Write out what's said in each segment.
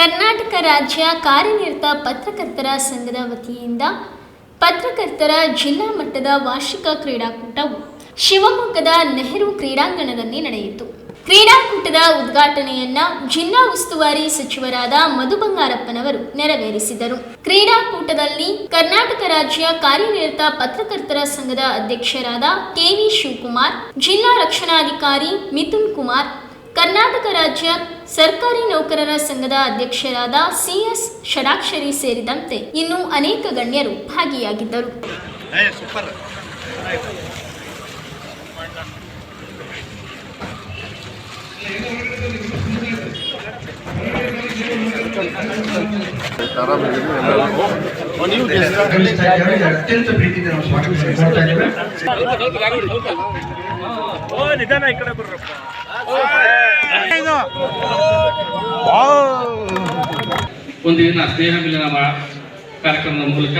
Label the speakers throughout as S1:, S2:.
S1: ರಾಜ್ಯ ಕಾರ್ಯನಿರತ ಪತ್ರಕರ್ತರ ಸಂಘದ ವತಿಯಿಂದ ಪತ್ರಕರ್ತರ ಜಿಲ್ಲಾ ಮಟ್ಟದ ವಾರ್ಷಿಕ ಕ್ರೀಡಾಕೂಟವು ಶಿವಮೊಗ್ಗದ ನೆಹರು ಕ್ರೀಡಾಂಗಣದಲ್ಲಿ ನಡೆಯಿತು. ಕ್ರೀಡಾಕೂಟದ ಉದ್ಘಾಟನೆಯನ್ನ ಜಿಲ್ಲಾ ಉಸ್ತುವಾರಿ ಸಚಿವರಾದ ಮಧು ಬಂಗಾರಪ್ಪನವರು ನೆರವೇರಿಸಿದರು. ಕ್ರೀಡಾಕೂಟದಲ್ಲಿ ಕರ್ನಾಟಕ ರಾಜ್ಯ ಕಾರ್ಯನಿರತ ಪತ್ರಕರ್ತರ ಸಂಘದ ಅಧ್ಯಕ್ಷರಾದ ಕೆವಿ ಶಿವಕುಮಾರ್, ಜಿಲ್ಲಾ ರಕ್ಷಣಾಧಿಕಾರಿ ಮಿಥುನ್ ಕುಮಾರ್ ಕರ್ನಾಟಕ ರಾಜ್ಯ ಸರ್ಕಾರಿ ನೌಕರರ ಸಂಘದ ಅಧ್ಯಕ್ಷರಾದ ಸಿಎಸ್ ಷಡಾಕ್ಷರಿ ಸೇರಿದಂತೆ ಇನ್ನೂ ಅನೇಕ ಗಣ್ಯರು ಭಾಗಿಯಾಗಿದ್ದರು.
S2: ಅತ್ಯಂತ ಪ್ರೀತಿಯಿಂದ ನಾವು ಮಾಡ್ತಾ ಇದ್ದೇವೆ.
S3: ಓ ನಿಧಾನ ಈ ಕಡೆ ಬರ್ರಪ್ಪ.
S4: ಒಂದು ದಿನ ಸ್ನೇಹ ಮಿಲನ ಕಾರ್ಯಕ್ರಮದ ಮೂಲಕ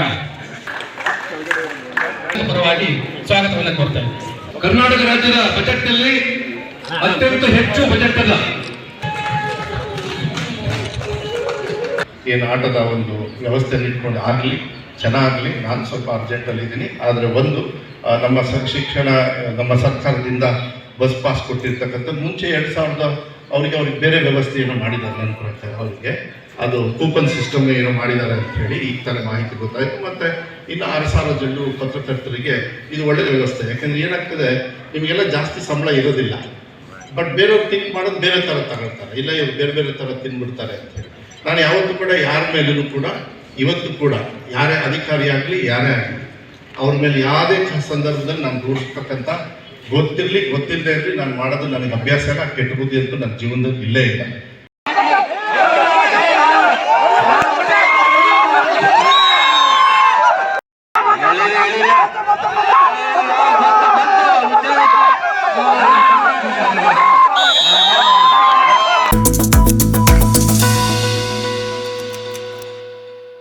S4: ಪರವಾಗಿ ಸ್ವಾಗತವನ್ನು ಕೊಡ್ತಾ
S5: ಕರ್ನಾಟಕ ರಾಜ್ಯದ ಬಜೆಟ್ನಲ್ಲಿ ಅತ್ಯಂತ ಹೆಚ್ಚು ಬಜೆಟ್ ಅದ. ಏನು ಆಟದ ಒಂದು ವ್ಯವಸ್ಥೆಯನ್ನು ಇಟ್ಕೊಂಡು ಆಗಲಿ ಚೆನ್ನಾಗಲಿ ನಾನು ಸ್ವಲ್ಪ ಅರ್ಜೆಂಟಲ್ಲಿ ಇದ್ದೀನಿ. ಆದರೆ ಒಂದು ನಮ್ಮ ಶಿಕ್ಷಣ, ನಮ್ಮ ಸರ್ಕಾರದಿಂದ ಬಸ್ ಪಾಸ್ ಕೊಟ್ಟಿರ್ತಕ್ಕಂಥದ್ದು ಮುಂಚೆ ಎರಡು ಸಾವಿರದ ಅವರಿಗೆ ಅವ್ರಿಗೆ ಬೇರೆ ವ್ಯವಸ್ಥೆಯನ್ನು ಮಾಡಿದ್ದಾರೆ ಅಂದ್ಕೊಳ್ತಾರೆ ಅವರಿಗೆ. ಅದು ಕೂಪನ್ ಸಿಸ್ಟಮ್ ಏನೋ ಮಾಡಿದ್ದಾರೆ ಅಂತ ಹೇಳಿ ಈ ಥರ ಮಾಹಿತಿ ಗೊತ್ತಾಯಿತು. ಮತ್ತು ಇನ್ನು ಆರು ಸಾವಿರ ಜನರು ಪತ್ರಕರ್ತರಿಗೆ ಇದು ಒಳ್ಳೆಯ ವ್ಯವಸ್ಥೆ. ಯಾಕಂದ್ರೆ ಏನಾಗ್ತದೆ, ನಿಮಗೆಲ್ಲ ಜಾಸ್ತಿ ಸಂಬಳ ಇರೋದಿಲ್ಲ. ಬಟ್ ಬೇರೆಯವ್ರು ತಿಂಕ್ ಮಾಡೋದು ಬೇರೆ ಥರ ತಗೊಳ್ತಾರೆ. ಇಲ್ಲ ಇವ್ರು ಬೇರೆ ಬೇರೆ ಥರ ತಿನ್ಬಿಡ್ತಾರೆ ಅಂತ ಹೇಳಿ. ನಾನು ಯಾವತ್ತೂ ಕೂಡ ಯಾರ ಮೇಲೂ ಕೂಡ, ಇವತ್ತು ಕೂಡ ಯಾರೇ ಅಧಿಕಾರಿ ಆಗಲಿ, ಯಾರೇ ಆಗಲಿ, ಅವ್ರ ಮೇಲೆ ಯಾವುದೇ ಸಂದರ್ಭದಲ್ಲಿ ನಾನು ದೂರಿಸ್ತಕ್ಕಂಥ ಗೊತ್ತಿರಲಿ, ಗೊತ್ತಿಲ್ಲದೆ ಇರಲಿ, ನಾನು ಮಾಡೋದು ನನಗೆ ಅಭ್ಯಾಸ ಇಲ್ಲ ಕೆಟ್ಟ ಬುದ್ಧಿ ಅಂತ ನನ್ನ ಜೀವನದಲ್ಲಿ ಇಲ್ಲೇ ಇಲ್ಲ.